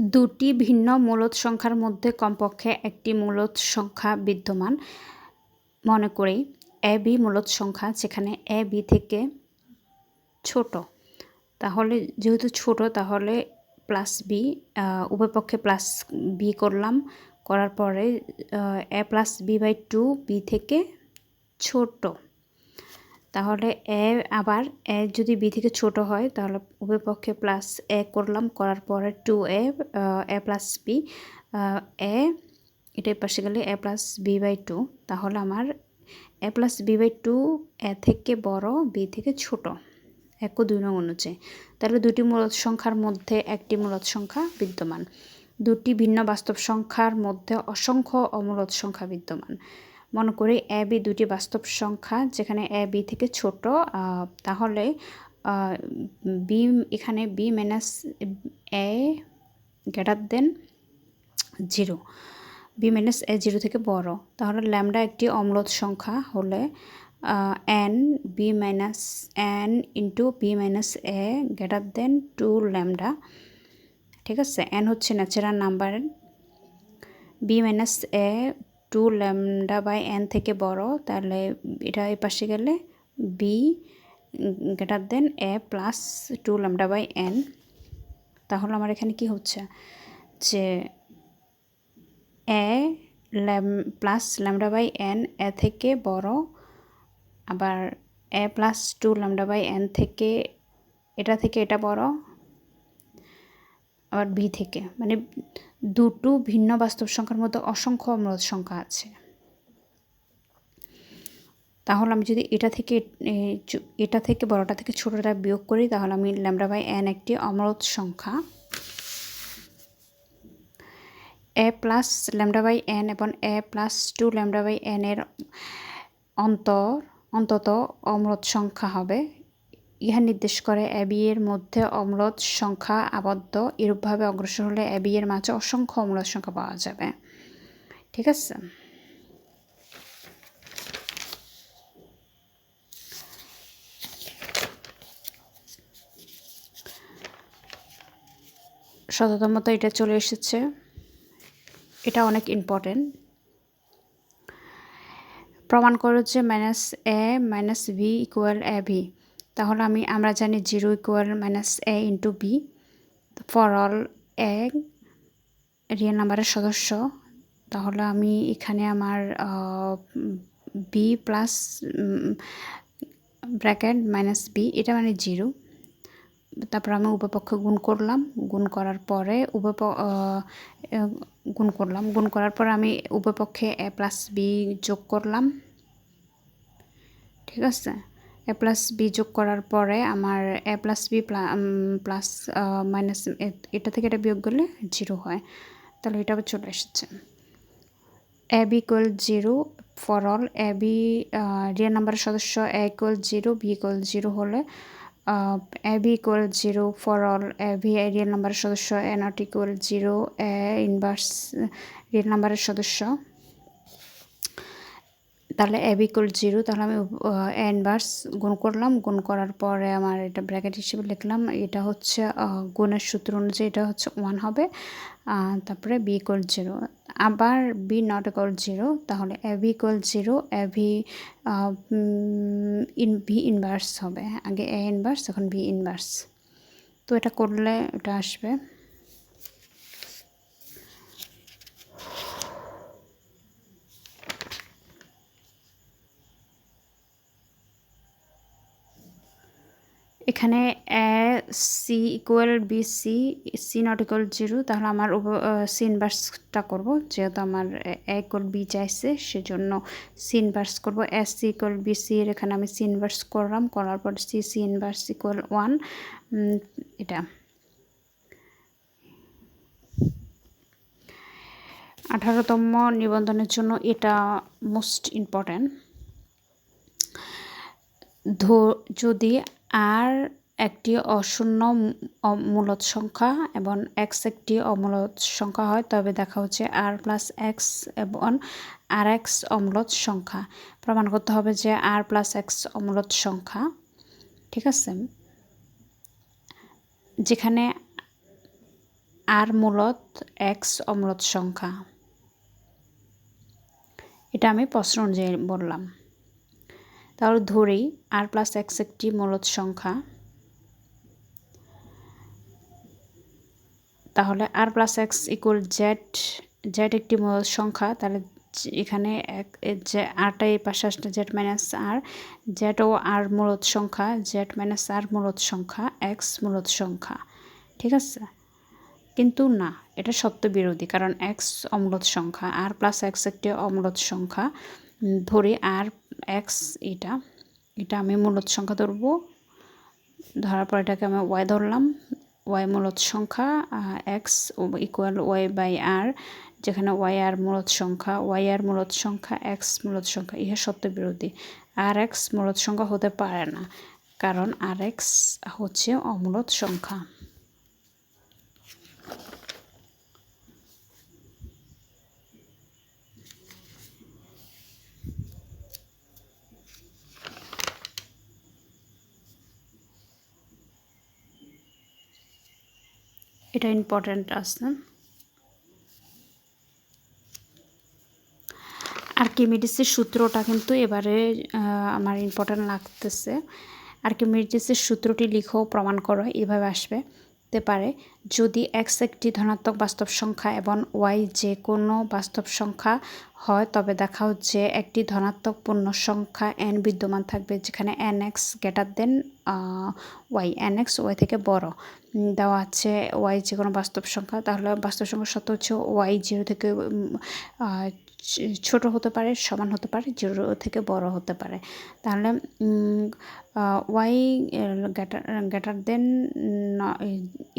দুটি ভিন্ন মূলদ সংখ্যার মধ্যে কমপক্ষে একটি মূলদ সংখ্যা বিদ্যমান। মনে করি এ, বি মূলদ সংখ্যা যেখানে এ, বি থেকে ছোট। তাহলে যেহেতু ছোট, তাহলে প্লাস বি উভয়পক্ষে প্লাস বি করলাম। করার পরে A plus B by two, B থেকে ছোট। তাহলে এ আবার এ যদি বি থেকে ছোট হয়, তাহলে উভয় পক্ষে প্লাস এ করলাম, করার পরে two A A plus B A, এটার পাশে গেলে A plus B by two তাহলে আমার A plus B by two A থেকে বড় বি থেকে ছোট, এক ও দুই নং অনুযায়ী। তাহলে দুটি মূলত সংখ্যার মধ্যে একটি মূলত সংখ্যা বিদ্যমান, দুটি ভিন্ন বাস্তব সংখ্যার মধ্যে অসংখ্য অমূলত সংখ্যা বিদ্যমান। মনে করি এ, বি দুটি বাস্তব সংখ্যা যেখানে এ, বি থেকে ছোট তাহলে বি এখানে B minus A greater than zero B minus A zero থেকে বড়, তাহলে ল্যামডা একটি অম্লত সংখ্যা হলে N B minus N into B minus A greater than two lambda ঠিক আছে? এন হচ্ছে natural number B minus A two lambda by N থেকে বড়, তাহলে এটা এই পাশে গেলে B greater than A plus two lambda by N. তাহলে আমার এখানে কি হচ্ছে? যে এ lamp plus lambda by N, A থেকে বড়, আবার A plus two lambda by N থেকে, এটা থেকে এটা বড়, আবার বি থেকে। মানে দুটো ভিন্ন বাস্তব সংখ্যার মধ্যে অসংখ্য অমূলত সংখ্যা আছে। তাহলে আমি যদি এটা থেকে এটা থেকে বড়টা থেকে ছোটোটা বিয়োগ করি, তাহলে আমি ল্যামডা বাই এন একটি অমরত সংখ্যা। A plus lambda by N এবং A plus two lambda by N এর অন্তর, অন্তত অমরত সংখ্যা হবে। ইহা নির্দেশ করে অ্যাবি এর মধ্যে অম্লত সংখ্যা আবদ্ধ। এরূপভাবে অগ্রসর হলে অ্যাবি এর মাঝে অসংখ্য অম্লত সংখ্যা পাওয়া যাবে। ঠিক আছে? শততমত এটা চলে এসেছে। এটা অনেক ইম্পর্টেন্ট প্রমাণ করো যে minus A minus V equal A V তাহলে আমি, আমরা জানি zero equal minus A into B for all A real নাম্বারের সদস্য। তাহলে আমি এখানে আমার B plus bracket minus B এটা মানে জিরো। তারপর আমি উপপক্ষ গুণ করলাম। গুণ করার পরে উপ গুণ করলাম। গুণ করার পর আমি উপপক্ষে এ প্লাস বি যোগ করলাম। ঠিক আছে? এ প্লাস বি যোগ করার পরে আমার A plus B plus minus এটা থেকে এটা বিয়োগ করলে জিরো হয়। তাহলে এটা চলে এসেছে। A B equal zero for all A B real নাম্বারের সদস্য A equal zero B equal zero হলে A B equal zero for all A V real নাম্বারের সদস্য A not equal zero A inverse real নাম্বারের সদস্য। তাহলে A B equal zero তাহলে আমি এ ইনভার্স গুণ করলাম। গুণ করার পরে আমার এটা ব্র্যাকেট হিসেবে লিখলাম। এটা হচ্ছে গুণের সূত্র অনুযায়ী এটা হচ্ছে ওয়ান হবে। তারপরে বি ইকুয়াল জিরো আবার বি নট ইকুয়াল জিরো তাহলে A V equal zero A V in V inverse হবে। আগে এ ইনভার্স এখন ভি ইনভার্স তো এটা করলে এটা আসবে। এখানে A, C equal B C C not equal zero তাহলে আমার সি ইনভার্সটা করব। যেহেতু আমার এ ইকুয়াল বি চাইছে, সেজন্য সি ইনভার্স করব। S C equal B C এর এখানে আমি সি ইনভার্স করলাম। করার পর C C inverse equal one এটা। আঠারোতম নিবন্ধনের জন্য এটা মোস্ট ইম্পর্ট্যান্ট যদি আর একটি অশূন্য মূলত সংখ্যা এবং এক্স একটি অমূলত সংখ্যা হয়, তবে দেখা হচ্ছে আর প্লাস এক্স এবং আর এক্স অমূলত সংখ্যা। প্রমাণ করতে হবে যে আর প্লাস এক্স অমূলত সংখ্যা, ঠিক আছে? যেখানে আর মূলত এক্স অমূলত সংখ্যা। এটা আমি প্রশ্ন অনুযায়ী বললাম। তাহলে ধরেই আর প্লাস এক্স একটি মূলত সংখ্যা। তাহলে R plus X equal Z Z একটি মূলত সংখ্যা, তাহলে এখানে এক যে আরটা এই পাশে আসলে জেড মাইনাস আর জেড ও আর মূলত সংখ্যা জেড মাইনাস আর মূলত সংখ্যা এক্স মূলত সংখ্যা, ঠিক আছে? কিন্তু না, এটা সত্য বিরোধী, কারণ এক্স অমূলত সংখ্যা আর প্লাস এক্স একটি অমূলত সংখ্যা। ধরে আর এক্স এটা এটা আমি মূলত সংখ্যা ধরবো। ধরার পর এটাকে আমি ওয়াই ধরলাম। ওয়াই মূলত সংখ্যা X equal Y by R যেখানে ওয়াই আর মূলত সংখ্যা ওয়াই আর মূলত সংখ্যা এক্স মূলত সংখ্যা, ইহা সত্য বিরোধী। আর এক্স মূলত সংখ্যা হতে পারে না, কারণ আর এক্স হচ্ছে অমূলত সংখ্যা। এটা ইম্পর্ট্যান্ট আছে আর্কিমিডিসের সূত্রটা কিন্তু এবারে আমার ইম্পর্ট্যান্ট লাগতেছে। আর্কিমিডিসের সূত্রটি লিখো, প্রমাণ করো, এভাবে আসবে। হতে পারে যদি এক্স একটি ধনাত্মক বাস্তব সংখ্যা এবং ওয়াই যে কোনো বাস্তব সংখ্যা হয়, তবে দেখা হচ্ছে একটি ধনাত্মক পূর্ণ সংখ্যা এন বিদ্যমান থাকবে যেখানে N X greater than Y N X Y থেকে বড়। দেওয়া আছে ওয়াই যে কোনো বাস্তব সংখ্যা। তাহলে বাস্তব সংখ্যা সত্য হচ্ছে ওয়াই জিরো থেকে ছোট হতে পারে, সমান হতে পারে জিরো থেকে বড় হতে পারে। তাহলে Y greater greater than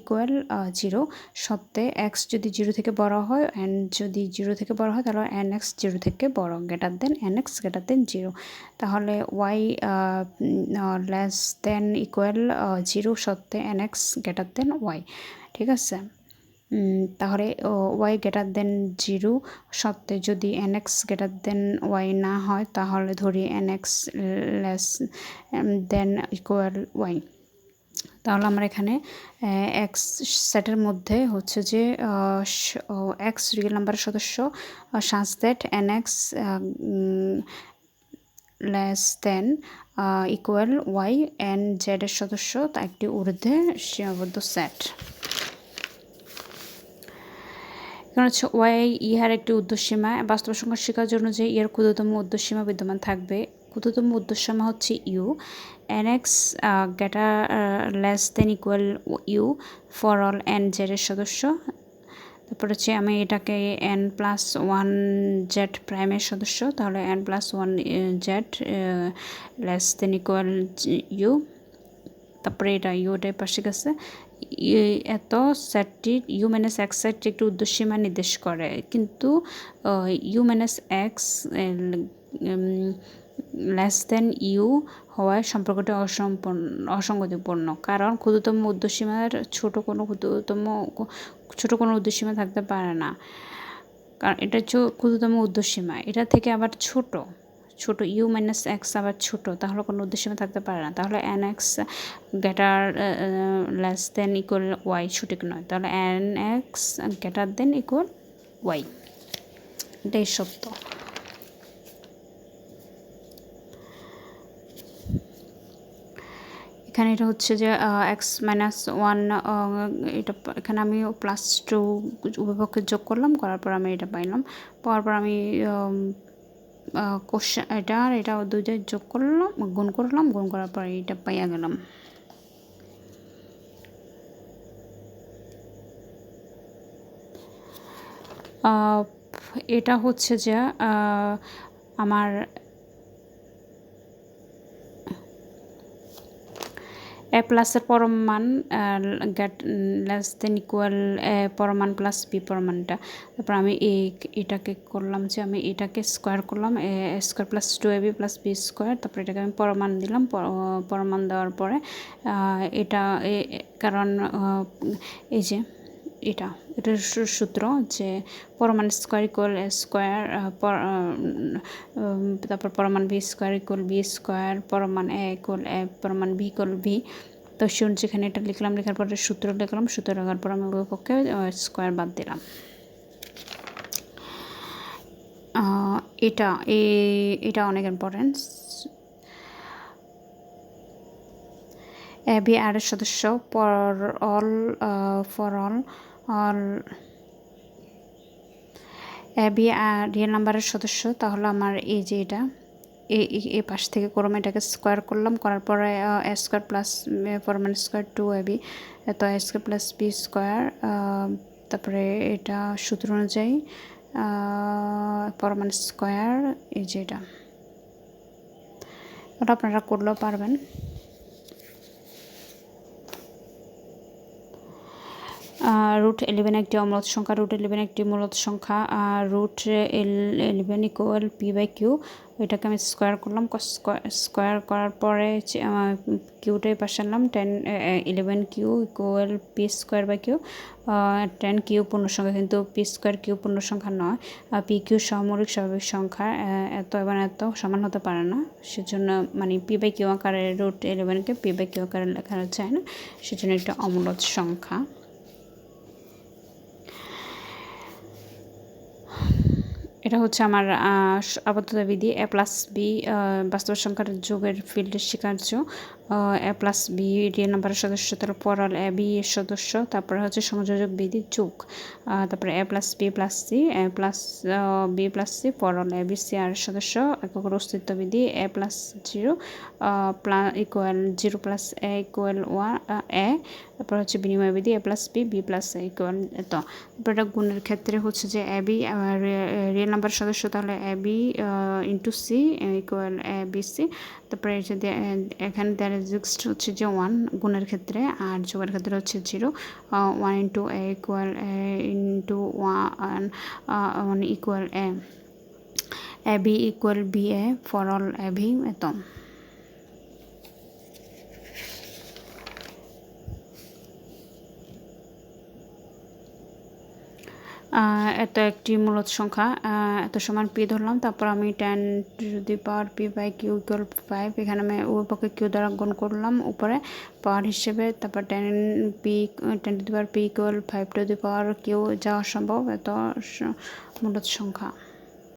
equal zero সত্ত্বে x যদি জিরো থেকে বড় হয় এন যদি জিরো থেকে বড় হয়, তাহলে এন এক্স জিরো থেকে বড় greater than N X greater than zero তাহলে Y less than equal zero সত্ত্বে N X greater than Y ঠিক আছে? তাহলে ওয়াই গ্রেটার দেন জিরো সত্ত্বে যদি N X greater than Y না হয়, তাহলে ধরি N X less than equal Y তাহলে আমরা এখানে এক্স সেটের মধ্যে হচ্ছে যে এক্স রিয়েল নাম্বারের সদস্য such that N X less than equal Y N জেডের সদস্য, তা একটি ঊর্ধ্বে সীমাবদ্ধ সেট কারণ হচ্ছে ওয়াই ইহার একটি উদ্দেশ্যসীমা। বাস্তব সংখ্যা শেখার জন্য যে ইয়ের ক্ষুদ্রতম উদ্দেশ্যসীমা বিদ্যমান থাকবে, ক্ষুদ্রতম উদ্দেশ্যসীমা হচ্ছে U. N X greater less than equal U for all N জেডের সদস্য। তারপর হচ্ছে আমি এটাকে এন প্লাস ওয়ান জেড প্রাইমের সদস্য, তাহলে N plus one Z less than equal U তারপরে এটা ইউটাই পাশে গেছে। এত সেটটি ইউ মাইনাস এক্স সেটটি একটি উদ্দেশ্যীমা নির্দেশ করে। কিন্তু U minus X less than U হওয়ায় সম্পর্কটি অসম্পূর্ণ, অসঙ্গতিপূর্ণ। কারণ ক্ষুদ্রতম উদ্দেশ্যীমার ছোট কোনো ক্ষুদ্রতম, ছোট কোনো উদ্দেশ্যীমা থাকতে পারে না। কারণ এটা হচ্ছে ক্ষুদ্রতম উদ্দেশ্যীমা এটা থেকে আবার ছোট। ছোট ইউ মাইনাস এক্স আবার ছোট, তাহলে কোনো উদ্দেশ্য থাকতে পারে না। তাহলে N X greater less than equal Y সঠিক নয়। তাহলে N X greater than equal Y এটাই সত্য। এখানে এটা হচ্ছে যে এক্স মাইনাস ওয়ান এটা এখানে আমি প্লাস টু উভয়পক্ষে যোগ করলাম, করার পর আমি এটা পাইলাম। পাওয়ার পর আমি কোশ্চেন এটা আর এটা দুইটা যোগ করলাম, গুণ করলাম, গুণ করার পর এটা পাইয়া গেলাম। এটা হচ্ছে যে আমার এ প্লাসের পরমান greater less than equal A পরমান plus B পরমানটা তারপর আমি এই এটাকে করলাম যে আমি এটাকে স্কোয়ার করলাম, A square plus two A B plus B square তারপর এটাকে আমি পরমান দিলাম পরমান দেওয়ার পরে এটা কারণ এই যে এটা এটার সূত্র যে পরমাণ স্কোয়ার ইকুয়াল স্কোয়ার তারপর পরমাণ B square equal B square পরমাণ A equal A পরমাণ বি ইকুয়াল বি তো শুন, যেখানে এটা লিখলাম, লেখার পরে সূত্র লিখলাম, সূত্র লেখার পর আমি পক্ষে স্কোয়ার বাদ দিলাম। এটা এটা অনেক ইম্পর্টেন্ট বি আর সদস্য for all for all all B R real নাম্বারের সদস্য। তাহলে আমার এই যে এটা এই পাশ থেকে করলাম এটাকে স্কোয়ার করলাম। করার পরে এ স্কোয়ার প্লাস ফরমান স্কোয়ার টু এ বি তো A square plus B square তারপরে এটা সূত্র অনুযায়ী পরমান স্কোয়ার এই যে এটা। ওটা আপনারা করলেও পারবেন। রুট ইলেভেন একটি অমূলত সংখ্যা রুট ইলেভেন একটি মূলত সংখ্যা root eleven equal P by Q এটাকে আমি স্কোয়ার করলাম স্কোয়ার করার পরে কিউটাই পাশে আনলাম ten eleven Q equal P square by Q ten Q পূর্ণ সংখ্যা, কিন্তু পি স্কোয়ার কিউ পূর্ণ সংখ্যা নয় পি কিউ সামরিক স্বাভাবিক সংখ্যা এত এবং এত সমান হতে পারে না, সেজন্য মানে পি বাই কিউ আকারে রুট ইলেভেনকে পি বাই কিউ আকারে লেখা যায় না, সেজন্য একটা অমূলত সংখ্যা। এটা হচ্ছে আমার আবদ্ধতা বিধি এ প্লাস বি বাস্তব সংখ্যার যোগের ফিল্ডের স্বীকার্য। এ প্লাস বি রিয়েল নাম্বারের সদস্য তার পরাল এ, বি এর সদস্য, তারপরে হচ্ছে সংযোজক বিধি যোগ তারপরে A plus B plus C, A plus B plus C পরাল A, B, C R সদস্য, একক অস্তিত্ব বিধি, A plus zero plus equal zero plus A equal one A, তারপর হচ্ছে বিনিময় বিধি, A plus B B plus A equal তো তারপর এটা গুণের ক্ষেত্রে হচ্ছে যে এ, বি রিয়েল নাম্বার সদস্য তাহলে A, B into C equal A B, C, তারপরে যদি এখানে এক্সিস্ট হচ্ছে যে ওয়ান গুণের ক্ষেত্রে আর যোগের ক্ষেত্রে হচ্ছে zero one into A equal A into one one equal A A B equal B A for all A V এত। এত একটি মূলত সংখ্যা। এত সমান পি ধরলাম, তারপর আমি টেন যদি power P by Q equal five এখানে আমি ওর পক্ষে কিউ দ্বারা গুণ করলাম, উপরে পাওয়ার হিসেবে, তারপর ten P ten to the power P equal five to the power Q যাওয়া সম্ভব, এত মূলত সংখ্যা।